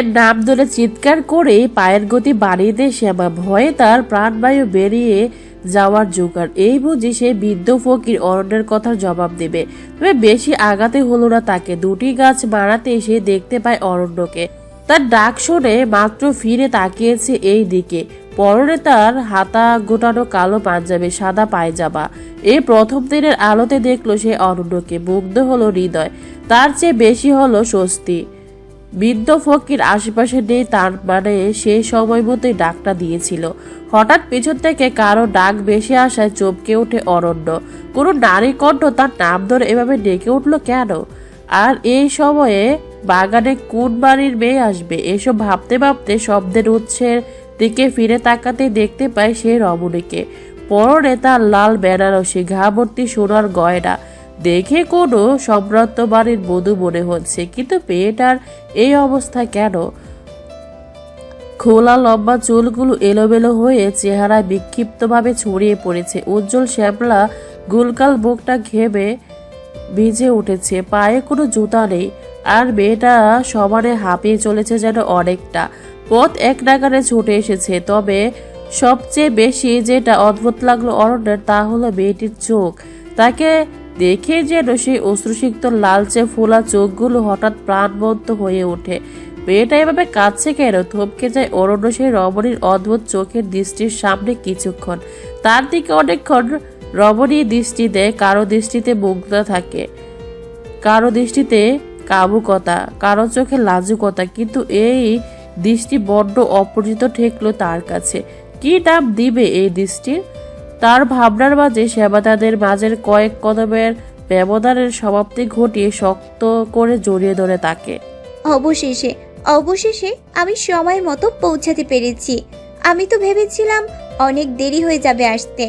অরণ্যের নাম ধরে চিৎকার করে পায়ের গতি বাড়িয়ে দেয় শ্যামা। ভয়ে তার প্রাণবায়ু বেরিয়ে যাওয়ার জোগাড়। এই বুঝি সে বৃদ্ধ ফকির অরণ্যের কথার জবাব দেবে। তবে বেশি আগাতে হলো না তাকে। দুটি গাছ মারাতে সে দেখতে পায় অরণ্যকে। তার ডাক শুনে মাত্র ফিরে তাকিয়েছে এই দিকে। পরনে তার হাতা গোটানো কালো পাঞ্জাবি, সাদা পায়জামা। এই প্রথম দিনের আলোতে দেখল সে অরণ্যকে। মুগ্ধ হলো হৃদয়। তার চেয়ে বেশি হলো স্বস্তি। বৃদ্ধ ফকির আশেপাশে নেই, তার মানে সে সময় মতোই ডাকটা দিয়েছিল। হঠাৎ পেছন থেকে কারও ডাক বেশি আসায় চমকে ওঠে অরণ্য। কোনো নারী কণ্ঠ তার নাম ধরে এভাবে ডেকে উঠল কেন? আর এই সময়ে বাগানে কোন বাড়ির মেয়ে আসবে? এসব ভাবতে ভাবতে শব্দের উৎসের দিকে ফিরে তাকাতে দেখতে পায় সে রমণীকে। পরনে তার লাল বেনারসি ঘা ভর্তি সোনার গয়না। দেখে কোনো সম্ভ্রান্ত বাড়ির বধূ মনে হচ্ছে, কিন্তু মেয়েটার এই অবস্থা কেন? খোলা লম্বা চুলগুলো এলোমেলো হয়ে চেহারায় বিক্ষিপ্তভাবে ছড়িয়ে পড়েছে। উজ্জ্বল শ্যামলা গুলকাল বুকটা ঘেমে ভিজে উঠেছে, পায়ে কোনো জুতা নেই, আর মেয়েটা সমানে হাঁপিয়ে চলেছে যেন অনেকটা। পথ এক নাগারে ছুটে এসেছে, তবে সবচেয়ে বেশি যেটা অদ্ভুত লাগল অরণ্যের তা হলো মেয়েটির চোখ। তাকে দেখে যেন সেই অশ্রুসিক্ত লালচে ফোলা চোখগুলো হঠাৎ প্রাণবন্ত হয়ে ওঠে। মেয়েটা এভাবে কাঁদছে কেন? থমকে যায় অরণ্য সেই রমণীর অদ্ভুত চোখের দৃষ্টির সামনে কিছুক্ষণ। তার দিকে অনেকক্ষণ রমণী দৃষ্টি দেয় কারও দৃষ্টিতে মুগ্ধতা থাকে, কারও দৃষ্টিতে কাবুকতা, কারও চোখে লাজুকতা, কিন্তু এই দৃষ্টি বড্ড অপরিচিত ঠেকলো তার কাছে। কি নাম দিবে এই দৃষ্টির? তার ভাবনার মাঝে সেবা তাদের মাঝের কয়েক কদমের ব্যবধানের সমাপ্তি ঘটিয়ে শক্ত করে জড়িয়ে ধরে তাকে। অবশেষে অবশেষে আমি সময় মতো পৌঁছাতে পেরেছি। আমি তো ভেবেছিলাম অনেক দেরি হয়ে যাবে আসতে।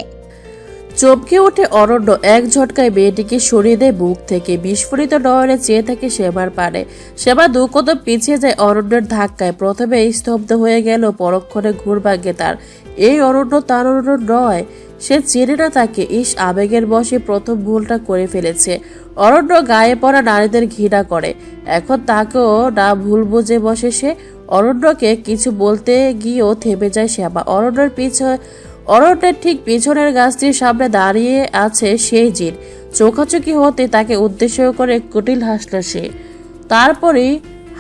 চমকে ওঠে অরণ্য এক ঝটকায় মেয়েটিকে সরিয়ে দেয় বুক থেকে। বিস্ফোরিত নয়নে চেয়ে থাকে সেবার পারে সেবা দু কদম পিছিয়ে যায় অরণ্যের ধাক্কায়। প্রথমে স্তব্ধ হয়ে গেল পরক্ষণে ঘুরভাগ্যে তার। এই অরণ্য তার অরণ্য নয়। সে চেনে না তাকে। ইস, আবেগের বসে প্রথম ভুলটা করে ফেলেছে। অরণ্য গায়ে পড়া নারীদের ঘৃণা করে। এখন তাকেও না ভুল বুঝে বসে সে। অরণ্যকে কিছু বলতে গিয়েও থেমে যায় শ্যামা। অরণ্যের পিছনে অরণ্যের ঠিক পিছনের গাছটির সামনে দাঁড়িয়ে আছে সেই জিন। চোখাচোখি হতে তাকে উদ্দেশ্য করে কুটিল হাসল সে। তারপরে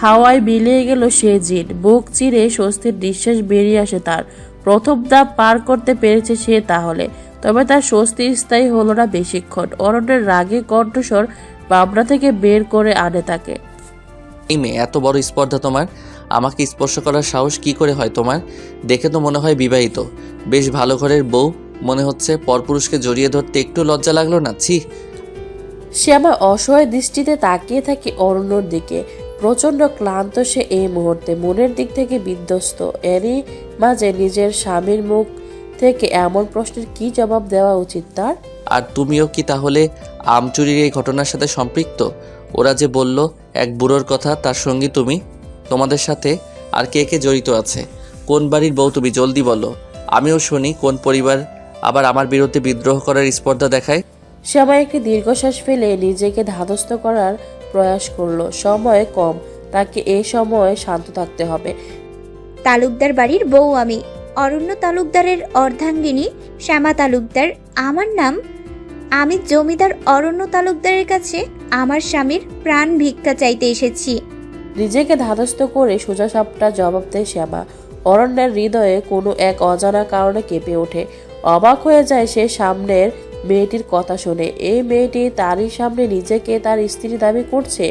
হাওয়ায় মিলিয়ে গেল সে জিন। বুক চিরে স্বস্তির নিঃশ্বাস বেরিয়ে আসে তার। প্রথম ধাপ পার করতে পেরেছে সে তাহলে। তবে তার স্বস্তি স্থায়ী হলো না বেশিক্ষণ। অরণ্যের রাগে কণ্ঠস্বর বাবরা থেকে বের করে আনে তাকে। এই মেয়ে এত বড় স্পর্ধা তোমার? আমাকে স্পর্শ করার সাহস কি করে হয় তোমার? দেখে তো মনে হয় বিবাহিত। বেশ ভালো ঘরের বউ। মনে হচ্ছে পরপুরুষকে জড়িয়ে ধরতে একটু লজ্জা লাগল না ছি। শ্যামা অসহায় দৃষ্টিতে তাকিয়ে থাকে অরণ্যর দিকে। প্রচণ্ড ক্লান্ত সে এই মুহূর্তে। মনের দিক থেকে বিধ্বস্ত। এরই মাঝে নিজের স্বামীর মুখ থেকে এমন প্রশ্নের কি জবাব দেওয়া উচিত তার? আর তুমিও কি তাহলে আমচুরির এই ঘটনার সাথে সম্পৃক্ত? ওরা যে বলল এক বুড়োর কথা তার সঙ্গে তুমি। তোমাদের সাথে আর কে কে জড়িত আছে? কোন বাড়ির বউ তুমি? জলদি বলো। আমিও শুনি কোন পরিবার আবার আমার বিরুদ্ধে বিদ্রোহ করার স্পর্ধা দেখায়। শ্যামা একটি দীর্ঘশ্বাস ফেলে নিজেকে ধাতস্থ করার প্রয়াস করল। সময় কম। তাকে এ সময় শান্ত থাকতে হবে। তালুকদার বাড়ির বউ আমি। অরণ্য তালুকদারের অর্ধাঙ্গিনী শ্যামা তালুকদার। আমার নাম? আমি জমিদার অরণ্য তালুকদারের কাছে আমার স্বামীর প্রাণ ভিক্ষা চাইতে এসেছি। নিজেকে ধাতস্থ করে সোজা সাপটা জবাব দেয় শ্যামা। অরণ্যের হৃদয়ে কোনো এক অজানা কারণে কেঁপে ওঠে। অবাক হয়ে যায় সে সামনের মেয়েটির কথা শুনে। এই মেয়েটি তারই সামনে নিজেকে তার স্ত্রী দাবি করছে,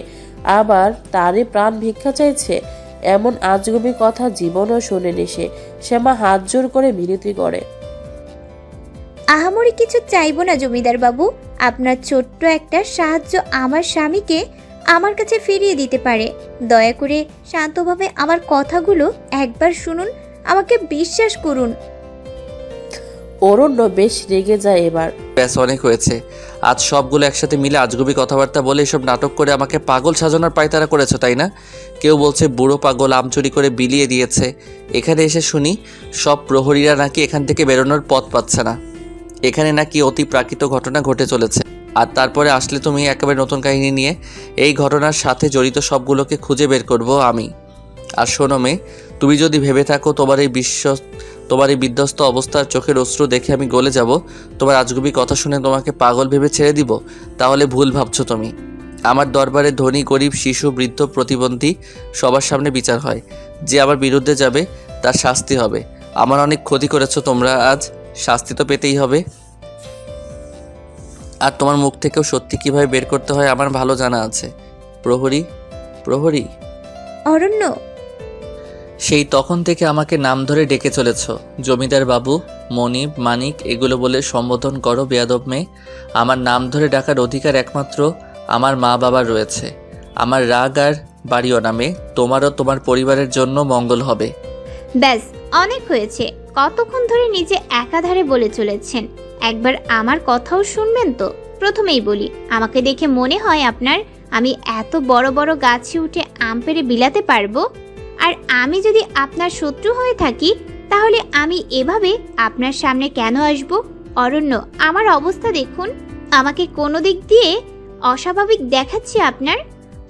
আবার তারই প্রাণ ভিক্ষা চাইছে। এমন আজগুবি কথা জীবনও শোনেনি সে। শ্যামা হাত জোর করে মিনতি করে। আহামরি কিছু চাইব না জমিদার বাবু। আপনার ছোট্ট একটা সাহায্য আমার স্বামীকে আমার কাছে ফিরিয়ে দিতে পারে। দয়া করে শান্তভাবে আমার কথাগুলো একবার শুনুন। আমাকে বিশ্বাস করুন। অরণ্য বেশ রেগে যায় এবার। ব্যাস, অনেক হয়েছে। আজ সবগুলো একসাথে মিলে আজগুবি কথাবার্তা বলে এসব নাটক করে আমাকে পাগল সাজানোর পায়তারা করেছ, তাই না? কেউ বলছে, বুড়ো পাগল আম চুরি করে বিলিয়ে দিয়েছে। এখানে এসে শুনি, সব প্রহরীরা নাকি এখান থেকে বেরোনোর পথ পাচ্ছে না। এখানে নাকি অতি প্রাকৃত ঘটনা ঘটে চলেছে। আর তারপরে আসলে তুমি একেবারে নতুন কাহিনী নিয়ে এই ঘটনার সাথে জড়িত সবগুলোকে খুঁজে বের করব আমি। আর শোনো মেয়ে, তুমি যদি ভেবে থাকো তোমার এই বিশ্ব তোমার এই বিধ্বস্ত অবস্থার চোখের অশ্রু দেখে আমি গলে যাব। তোমার আজগুবি কথা শুনে তোমাকে পাগল ভেবে ছেড়ে দিব। তাহলে ভুল ভাবছ তুমি। আমার দরবারে ধনী, গরিব, শিশু, বৃদ্ধ, প্রতিবন্ধী সবার সামনে বিচার হয়। যে আমার বিরুদ্ধে যাবে, তার শাস্তি হবে। আমার অনেক ক্ষতি করেছ তোমরা, আজ শাস্তি তো পেতেই হবে। আর তোমার মুখ থেকেও সত্যি কীভাবে বের করতে হয়, আমার ভালো জানা আছে। প্রহরী প্রহরী। অরণ্য সেই তখন থেকে আমাকে নাম ধরে ডেকে চলেছ। জমিদার বাবু, মনিব, মানিক, এগুলো বলে সম্বোধন করো, বেয়াদব মেয়ে। আমার নাম ধরে ডাকার অধিকার একমাত্র আমার মা বাবার রয়েছে। আমার রাগ আর বাড়িও নামে তোমারও তোমার পরিবারের জন্য মঙ্গল হবে। ব্যাস, অনেক হয়েছে। কতক্ষণ ধরে নিজে একাধারে বলে চলেছেন? একবার আমার কথাও শুনবেন তো? প্রথমেই বলি, আমাকে দেখে মনে হয় আপনার আমি এত বড় বড় গাছে উঠে আম পেড়ে বিলাতে পারব? আর আমি যদি আপনার শত্রু হয়ে থাকি, তাহলে আমি এভাবে আপনার সামনে কেন আসব? অরণ্য, আমার অবস্থা দেখুন। আমাকে কোনো দিক দিয়ে অস্বাভাবিক দেখাচ্ছে আপনার।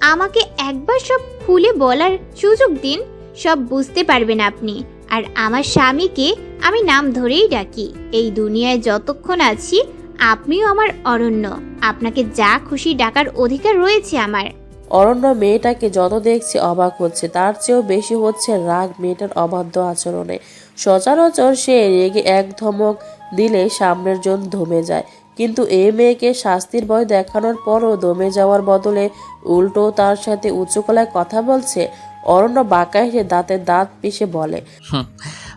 আমাকে একবার সব খুলে বলার সুযোগ দিন, সব বুঝতে পারবেন আপনি। আর আমার স্বামীকে আমি নাম ধরেই ডাকি। এই দুনিয়ায় যতক্ষণ আছি, আপনিও আমার অরণ্য। আপনাকে যা খুশি ডাকার অধিকার রয়েছে আমার। অরণ্য মেয়েটাকে যত দেখছে অবাক হচ্ছে। তার চেয়েও বেশি হচ্ছে রাগ মেয়েটার অবাধ্য আচরণে। সচরাচর সে রেগে এক ধমক দিলে সামনের জন ধমে যায়। কিন্তু এই মেয়েকে শাস্তির ভয় দেখানোর পরও দমে যাওয়ার বদলে উল্টো তার সাথে উঁচু গলায় কথা বলছে। অরণ্য বাঁকা এসে দাঁতের দাঁত পিষে বলে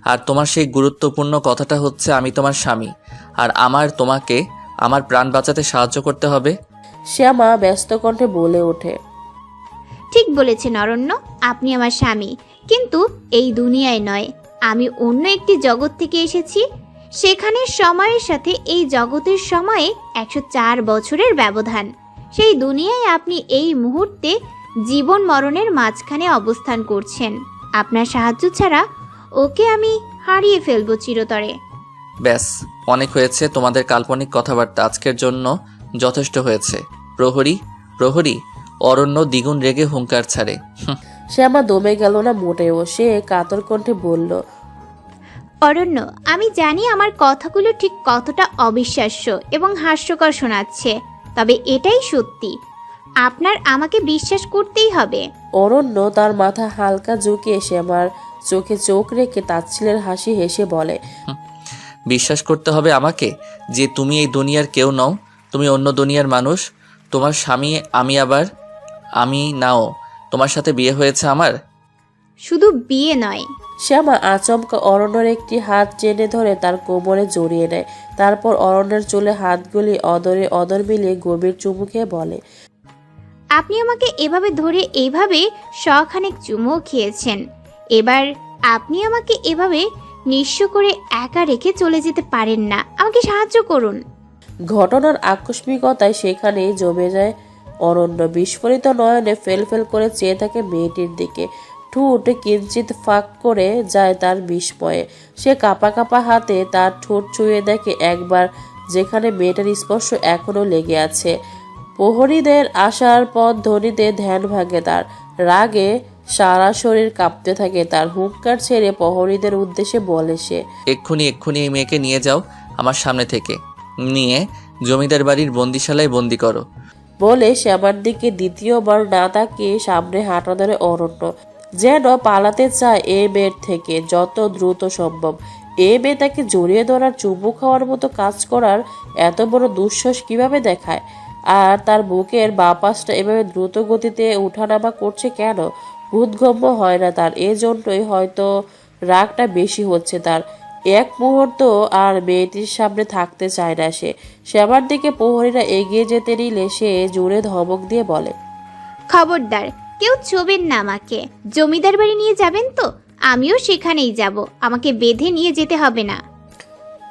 আর তোমার সেই গুরুত্বপূর্ণ কথাটা হচ্ছে আমি তোমার স্বামী। আর আমার তোমাকে আমার প্রাণ বাঁচাতে সাহায্য করতে হবে? শ্যামা ব্যস্ত কণ্ঠে বলে ওঠে ঠিক বলেছেন অরণ্য, আপনি আমার স্বামী। কিন্তু এই দুনিয়ায় নয়, আমি অন্য একটি জগৎ থেকে এসেছি। সেখানে সময়ের সাথে এই জগতের সময়ে একশো চার বছরের ব্যবধান। সেই দুনিয়ায় আপনি এই মুহূর্তে জীবন মরণের মাঝখানে অবস্থান করছেন। আপনার সাহায্য ছাড়া ওকে আমি হারিয়ে ফেলব চিরতরে। ব্যাস, অনেক হয়েছে, তোমাদের কাল্পনিক কথাবার্তা আজকের জন্য যথেষ্ট হয়েছে। প্রহরী প্রহরী অরণ্য দ্বিগুণ রেগে হুঙ্কার ছাড়ে। হুঁ, শ্যামা দমে গেল না মোটেও। সে কাতর কণ্ঠে বলল অরণ্য আমি জানি আমার কথাগুলো ঠিক কতটা অবিশ্বাস্য এবং হাস্যকর শোনাচ্ছে তবে এটাই সত্যি। আপনার আমাকে বিশ্বাস করতেই হবে। অরণ্য তার মাথা হালকা ঝুঁকে ঝুঁকিয়ে শ্যামার চোখে চোখ রেখে তাচ্ছিলের হাসি হেসে বলে বিশ্বাস করতে হবে আমাকে যে তুমি এই দুনিয়ার কেউ নও তুমি অন্য দুনিয়ার মানুষ। তোমার স্বামী আমি আবার আমি নাও তোমার সাথে বিয়ে হয়েছে আমার? শুধু বিয়ে নয়। শ্যামা আচমকা অরণ্যর একটি হাত টেনে ধরে তার কোমরে জড়িয়ে নেয়। তারপর অরণ্যের চুলে হাতগুলি অদরে অদর মিলিয়ে গভীর চুমু খেয়ে বলে আপনি আমাকে এভাবে ধরে এইভাবে শখানেক চুমো খেয়েছেন। এবার আপনি আমাকে এভাবে নিঃস্ব করে একা রেখে চলে যেতে পারেন না। আমাকে সাহায্য করুন। ঘটনার আকস্মিকতায় সেখানে জমে যায় অরণ্য বিস্ফোরিত নয়নে ফেল ফেল করে চেয়ে থাকে মেয়েটির দিকে। ঠোঁট কিঞ্চিত ফাঁক করে যায় তার বিস্ময়ে। সে কাপা কাপা হাতে তার ঠোঁট ছুঁয়ে দেখে একবার যেখানে মেয়েটার স্পর্শ এখনও লেগে আছে। প্রহরীদের আসার পথ ধ্বনিতে ধ্যান ভাঙে তার। রাগে সারা শরীর কাঁপতে থাকে তার। হুঙ্কার ছেড়ে প্রহরীদের উদ্দেশ্যে বলে সে, এক্ষুনি এক্ষুনি এই মেয়েকে নিয়ে যাও আমার সামনে থেকে। নিয়ে জমিদার বাড়ির বন্দিশালায় বন্দি করো। বলে শ্যামার দিকে দ্বিতীয়বার না তাকিয়ে সামনে হাঁটা ধরে অরণ্য যেন পালাতে চায় এ মেয়ের থেকে যত দ্রুত সম্ভব। এ মেয়ে তাকে জড়িয়ে ধরার চুমু খাওয়ার মতো কাজ করার এত বড় দুঃসাহস কীভাবে দেখায়? আর তার বুকের বাপাসটা এভাবে দ্রুত গতিতে উঠানামা করছে কেন? বোধগম্য হয় না তার। এজন্যই হয়তো রাগটা বেশি হচ্ছে তার। এক মুহূর্ত আর মেয়েটির সামনে থাকতে চায় না সে। শ্যামার দিকে প্রহরীরা এগিয়ে যেতে নিলে সে জোরে ধমক দিয়ে বলে, খবরদার, কেউ চোবেন না আমাকে জমিদার বাড়ি নিয়ে যাবেন তো? আমিও সেখানেই যাব। আমাকে বেঁধে নিয়ে যেতে হবে না।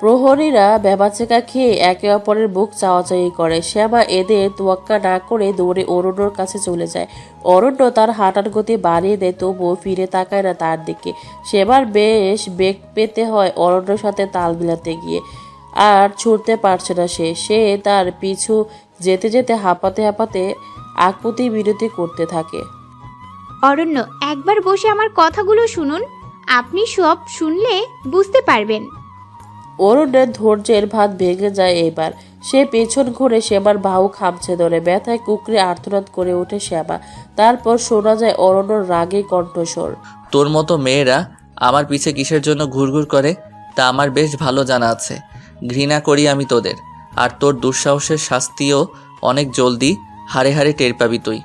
প্রহরীরা বেবাচেকা খেয়ে একে অপরের বুক চাওয়াচাই করে। শ্যামা এদের তোয়াক্কা না করে দৌড়ে অরণ্যর কাছে চলে যায়। অরণ্য তার হাঁটার গতি বাড়িয়ে দেয়, তবুও ফিরে তাকায় না তার দিকে। সেবার বেশ বেগ পেতে হয় অরণ্যর সাথে তাল মিলাতে গিয়ে। আর ছুটতে পারছে না সে। সে তার পিছু যেতে যেতে হাঁপাতে হাঁপাতে আকপতি বিরতি করতে থাকে। অরণ্য, একবার বসে আমার কথাগুলো শুনুন। আপনি সব শুনলে বুঝতে পারবেন। অরুণের ধৈর্যের ভাত ভেঙে যায় এবার। সে পেছন ঘুরে শ্যামার বাহু খামছে ধরে। ব্যথায় কুকরে আর্তনাদ করে ওঠে শ্যামা। তারপর শোনা যায় অরণ্যর রাগে কণ্ঠস্বর। তোর মতো মেয়েরা আমার পিছে কিসের জন্য ঘুরঘুর করে? তা আমার বেশ ভালো জানা আছে। ঘৃণা করি আমি তোদের। আর তোর দুঃসাহসের শাস্তিও অনেক জলদি হারে হারে টের পাবি তুই।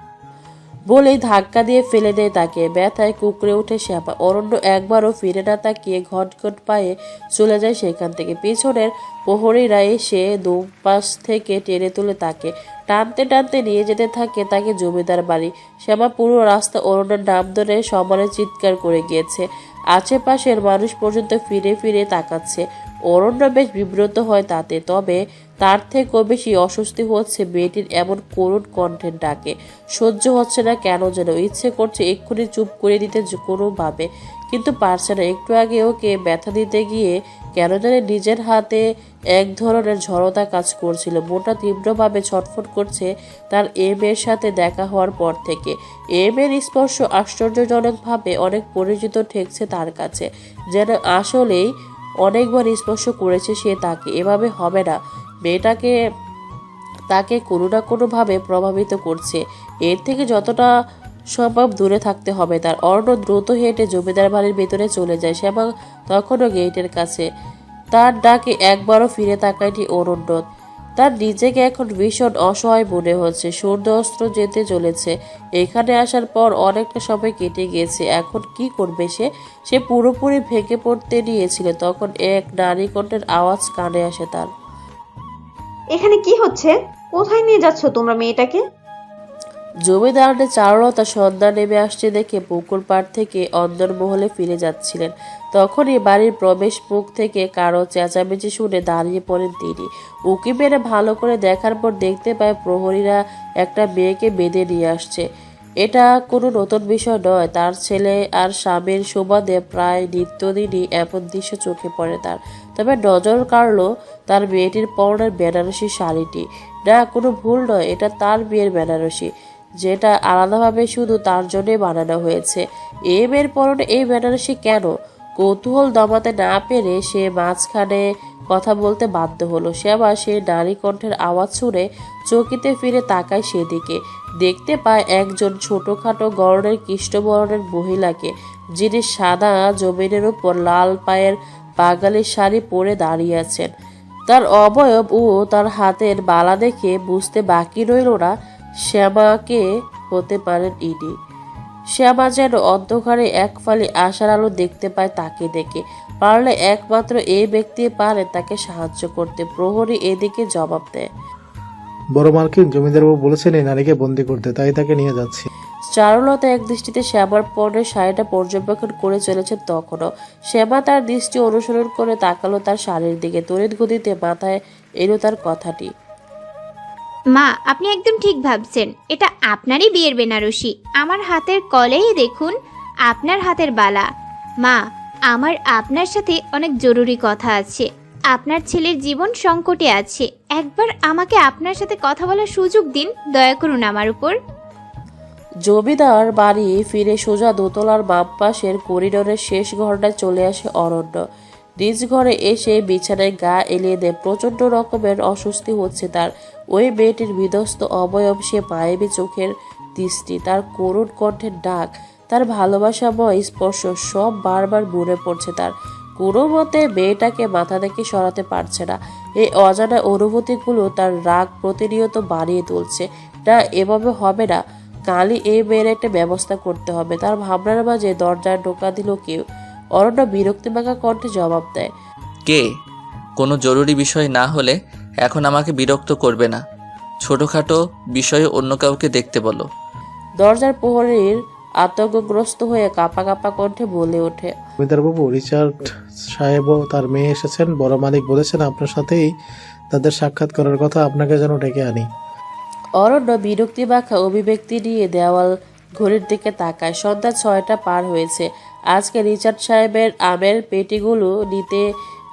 বলেই ধাক্কা দিয়ে ফেলে দেয় তাকে। ব্যথায় কুকরে উঠে শ্যাপা। অরণ্য একবারও ফিরে না তাকিয়ে ঘটঘট ঘট পায়ে চলে যায় সেখান থেকে। পেছনের প্রহরীরা এসে দুপাশ থেকে টেনে তুলে তাকে। টানতে টানতে নিয়ে যেতে থাকে তাকে জমিদার বাড়ি। শ্যামা পুরো রাস্তা অরণ্যের নাম ধরে সমানে চিৎকার করে গিয়েছে। আশেপাশের মানুষ পর্যন্ত ফিরে ফিরে তাকাচ্ছে। অরণ্য বেশ বিব্রত হয় তাতে, তবে তার থেকেও বেশি অস্বস্তি হচ্ছে মেয়েটির এমন করুণ কণ্ঠের ডাকে। সহ্য হচ্ছে না কেন যেন, ইচ্ছে করছে এক্ষুনি চুপ করে দিতে কোনোভাবে, কিন্তু পারছে না। একটু আগে ওকে ব্যথা দিতে গিয়ে কেন জানি নিজের হাতে এক ধরনের ঝড়তা কাজ করছিল। মোটা তীব্রভাবে ছটফট করছে তার এম এর সাথে দেখা হওয়ার পর থেকে। এম এর স্পর্শ আশ্চর্যজনকভাবে অনেক পরিচিত ঠেকছে তার কাছে। যেন আসলেই অনেকবার স্পর্শ করেছে সে তাকে। এভাবে হবে না। মেয়েটাকে, তাকে কোনো না কোনোভাবে প্রভাবিত করছে। এর থেকে যতটা সম্ভব দূরে থাকতে হবে। তার অর্ণ দ্রুত হেঁটে জমিদার বাড়ির ভেতরে চলে যায়। শ্যামা তখনও গেটের কাছে তার ডাকে একবারও ফিরে তাকায়নি অরণ্য তার নিজেকে এখন ভীষণ অসহায় মনে হচ্ছে। সূর্য অস্ত্র যেতে চলেছে। এখানে আসার পর অনেকটা সময় কেটে গিয়েছে এখন কি করবে সে? সে পুরোপুরি ভেঙে পড়তে নিয়েছিল। তখন এক নারী কণ্ঠের আওয়াজ কানে আসে তার। এখানে কি হচ্ছে? কোথায় নিয়ে যাচ্ছ তোমরা মেয়েটাকে? জমিদারদের চারুলতা সন্ধ্যা নেমে আসছে দেখে পুকুর পাড় থেকে অন্দরমহলে ফিরে যাচ্ছিলেন। তখনই বাড়ির প্রবেশ মুখ থেকে কারও চেঁচামেচি শুনে দাঁড়িয়ে পড়েন তিনি। উকি মেরে ভালো করে দেখার পর দেখতে পায় প্রহরীরা একটা মেয়েকে বেঁধে নিয়ে আসছে। এটা কোনো নতুন বিষয় নয়, তার ছেলে আর স্বামীর সুবাদে প্রায় নিত্যদিনই এমন দৃশ্য চোখে পড়ে তার। তবে নজর কাড়ল তার মেয়েটির পরনের বেনারসি শাড়িটি। না, কোনো ভুল নয়, এটা তার বিয়ের বেনারসি, যেটা আলাদাভাবে শুধু তার জন্যে বানানো হয়েছে। এ মেয়ের পরনে এই বেনারসি কেন? কৌতূহল দমাতে না পেরে সে মাঝখানে কথা বলতে বাধ্য হলো। সেবা সে নারী কণ্ঠের আওয়াজ শুনে চকিতে ফিরে তাকায় সেদিকে। দেখতে পায় একজন ছোটোখাটো গরনের কৃষ্ণবরণের মহিলাকে, যিনি সাদা জমিনের উপর লাল পায়ের বাগালি শাড়ি পরে দাঁড়িয়ে আছেন। তার অবয়ব ও তার হাতের বালা দেখে বুঝতে বাকি রইল না, শ্যামাকে হতে পারেন ইনি। যেন অন্ধকারে এক ফালি আশার আলো দেখতে পায় তাকে দেখে। পারলে একমাত্র এই ব্যক্তি পারে তাকে সাহায্য করতে। প্রহরী এদিকে জবাব দেয়। বড় মার্কিন জমিদারবাবু বলেছেন এই নারীকে বন্দি করতে তাই তাকে নিয়ে যাচ্ছি। চারুলতা এক দৃষ্টিতে শ্যামার পর্ণের শাড়িটা পর্যবেক্ষণ করে চলেছে তখনও। শ্যামা তার দৃষ্টি অনুসরণ করে তাকালো তার শাড়ির দিকে। তড়িৎ গতিতে মাথায় এলো তার কথাটি। মা, আপনি একদম ঠিক ভাবছেন। এটা আপনারই বিয়ের বেনারসি। আমার হাতের কলেই দেখুন, আপনার হাতের বালা। মা, আমার আপনার সাথে অনেক জরুরি কথা আছে। আপনার ছেলের জীবন সংকটে আছে। একবার আমাকে আপনার সাথে কথা বলার সুযোগ দিন, দয়া করুন আমার উপর। জমিদার বাড়ি ফিরে সোজা দোতলার বাম পাশের করিডোরের শেষ ঘরটায় চলে আসে অরণ্য। নিজ ঘরে এসে বিছানায় গা এলিয়ে দেয়। প্রচণ্ড রকমের অস্বস্তি হচ্ছে তার। ওই মেয়েটির বিধ্বস্ত অবয়ব সে মায়েবী চোখের দৃষ্টি তার করুণ কণ্ঠের ডাক, তার ভালোবাসাময় স্পর্শ সব বারবার মনে পড়ছে তার। কোনো মতে মেয়েটাকে মাথা থেকে সরাতে পারছে না। এই অজানা অনুভূতিগুলো তার রাগ প্রতিনিয়ত বাড়িয়ে তুলছে। না, এভাবে হবে না। কালই এই মেয়ের একটা ব্যবস্থা করতে হবে। তার ভাবনার মাঝে দরজায় ঢোকা দিল কেউ। অরণ্য বিরক্তি মাখা কণ্ঠে জবাব দেয়, কে? কোনো জরুরি বিষয় না হলে এখন আমাকে বিরক্ত করবে না। ছোটোখাটো বিষয়ে অন্য কাউকে দেখতে বলো। দরজার প্রহরীর আতঙ্কগ্রস্ত হয়ে কাপা কাপা কণ্ঠে বলে ওঠে জমিদারবাবু রিচার্ড সাহেবও তার মেয়ে এসেছেন। বড় মালিক বলেছেন আপনার সাথেই তাদের সাক্ষাৎ করার কথা আপনাকে যেন ডেকে আনি। অরণ্য বিরক্তি মাখা অভিব্যক্তি নিয়ে দেওয়াল ঘড়ির দিকে তাকায়। সন্ধ্যা ছয়টা পার হয়েছে। আজকে রিচার্ড সাহেবের আমের পেটিগুলো নিতে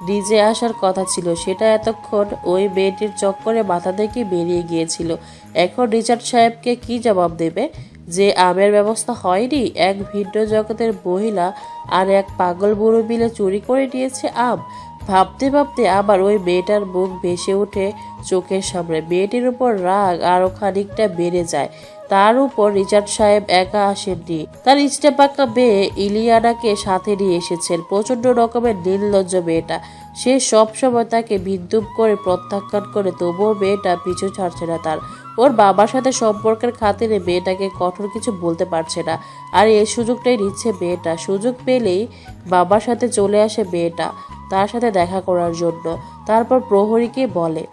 নিজে আসার কথা ছিল। সেটা এতক্ষণ ওই মেয়েটির চক্করে মাথা থেকে বেরিয়ে গিয়েছিল। এখন রিচার্ড সাহেবকে কি জবাব দেবে? যে আমের ব্যবস্থা হয়নি, এক ভিন্ন জগতের মহিলা আর এক পাগল বুড়ো মিলে চুরি করে নিয়েছে আম। ভাবতে ভাবতে আবার ওই মেয়েটার মুখ ভেসে ওঠে চোখের সামনে। মেয়েটির উপর রাগ আরও খানিকটা বেড়ে যায়। তার উপর রিচার্ড সাহেব একা আসেননি। তার ইস্টেপাকা মেয়ে ইলিয়ানাকে সাথে নিয়ে এসেছেন। প্রচণ্ড রকমের নির্লজ্জ মেয়েটা। সে সবসময় তাকে বিদ্যুৎ করে প্রত্যাখ্যান করে, তবুও মেয়েটা পিছু ছাড়ছে না তার। ওর বাবার সাথে সম্পর্কের খাতিরে মেয়েটাকে কঠোর কিছু বলতে পারছে না। আর এই সুযোগটাই নিচ্ছে মেয়েটা। সুযোগ পেলেই বাবার সাথে চলে আসে মেয়েটা, তার সাথে দেখা করার জন্য। তারপর প্রহরীকে বলে